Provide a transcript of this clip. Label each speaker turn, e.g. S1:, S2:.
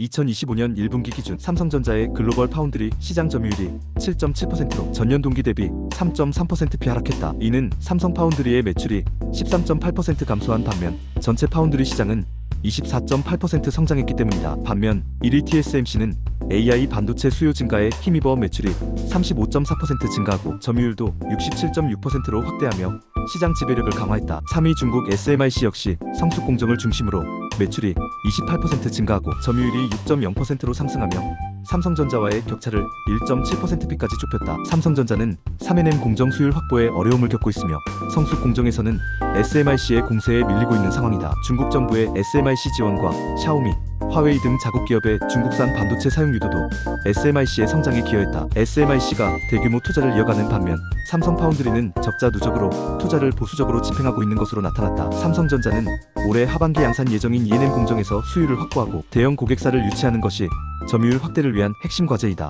S1: 2025년 1분기 기준 삼성전자의 글로벌 파운드리 시장 점유율이 7.7%로 전년 동기 대비 3.3%피 하락했다. 이는 삼성 파운드리의 매출이 13.8% 감소한 반면 전체 파운드리 시장은 24.8% 성장했기 때문이다. 반면 1위 TSMC는 AI 반도체 수요 증가에 힘입어 매출이 35.4% 증가하고 점유율도 67.6%로 확대하며 시장 지배력을 강화했다. 3위 중국 SMIC 역시 성숙 공정을 중심으로 매출이 28% 증가하고 점유율이 6.0%로 상승하며 삼성전자와의 격차를 1.7%피까지 좁혔다. 삼성전자는 3NM 공정 수율 확보에 어려움을 겪고 있으며 성숙 공정에서는 SMIC의 공세에 밀리고 있는 상황이다. 중국 정부의 SMIC 지원과 샤오미, 화웨이 등 자국 기업의 중국산 반도체 사용 유도도 SMIC의 성장에 기여했다. SMIC가 대규모 투자를 이어가는 반면 삼성 파운드리는 적자 누적으로 투자를 보수적으로 집행하고 있는 것으로 나타났다. 삼성전자는 올해 하반기 양산 예정인 ENM 공정에서 수율을 확보하고 대형 고객사를 유치하는 것이 점유율 확대를 위한 핵심 과제이다.